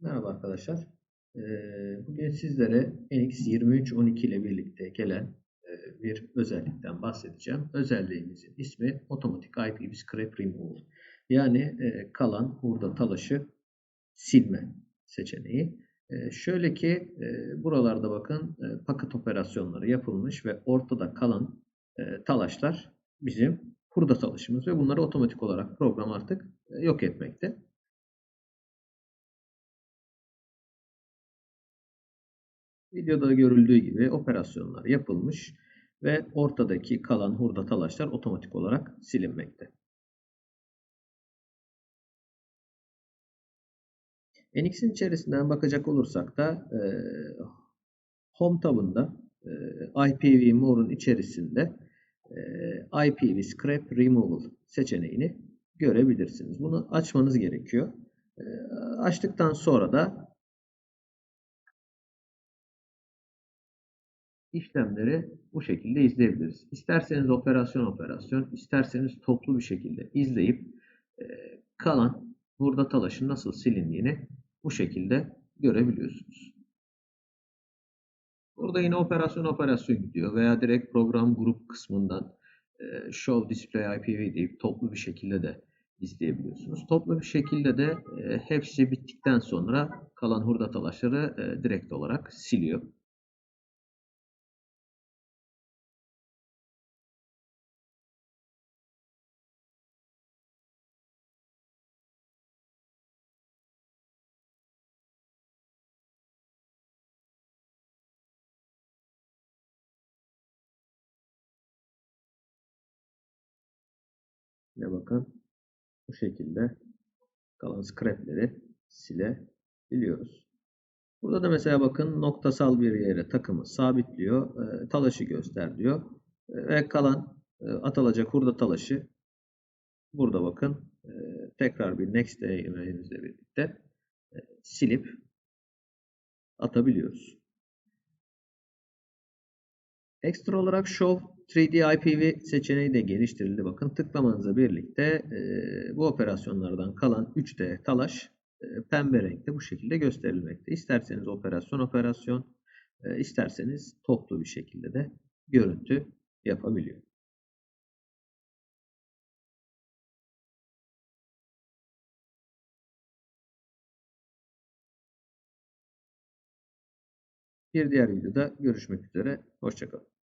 Merhaba arkadaşlar. Ee, Bugün sizlere NX2312 ile birlikte gelen e, bir özellikten bahsedeceğim. Özelliğimizin ismi Automatic IPv Scrap Removal. Yani e, kalan hurda talaşı silme seçeneği. E, şöyle ki buralarda bakın paket operasyonları yapılmış ve ortada kalan talaşlar bizim hurda talışımız ve bunları otomatik olarak program artık yok etmekte. Videoda görüldüğü gibi operasyonlar yapılmış ve ortadaki kalan hurda talaşlar otomatik olarak silinmekte. NX'in içerisinden bakacak olursak da e, Home tabında e, IPv4'un içerisinde e, IPv Scrap Removal seçeneğini görebilirsiniz. Bunu açmanız gerekiyor. E, açtıktan sonra da işlemleri bu şekilde izleyebiliriz. İsterseniz operasyon operasyon, isterseniz toplu bir şekilde izleyip e, kalan burada talaşın nasıl silindiğini bu şekilde görebiliyorsunuz. Burada yine operasyon operasyon gidiyor veya direkt program grup kısmından e, show display IPv deyip toplu bir şekilde de izleyebiliyorsunuz. Toplu bir şekilde de e, hepsi bittikten sonra kalan hurda talaşları direkt olarak siliyor. Yine bakın bu şekilde kalan scrapleri silebiliyoruz. Burada da mesela bakın noktasal bir yere takımı sabitliyor. E, talaşı göster diyor. E, ve kalan e, atılacak hurda talaşı burada bakın e, tekrar bir next eğimimizle birlikte e, silip atabiliyoruz. Ekstra olarak Show 3D IPv seçeneği de geliştirildi. Bakın tıklamanızla birlikte e, bu operasyonlardan kalan 3D talaş e, pembe renkte bu şekilde gösterilmekte. İsterseniz operasyon operasyon, e, isterseniz toplu bir şekilde de görüntü yapabiliyor. Bir diğer videoda görüşmek üzere. Hoşçakalın.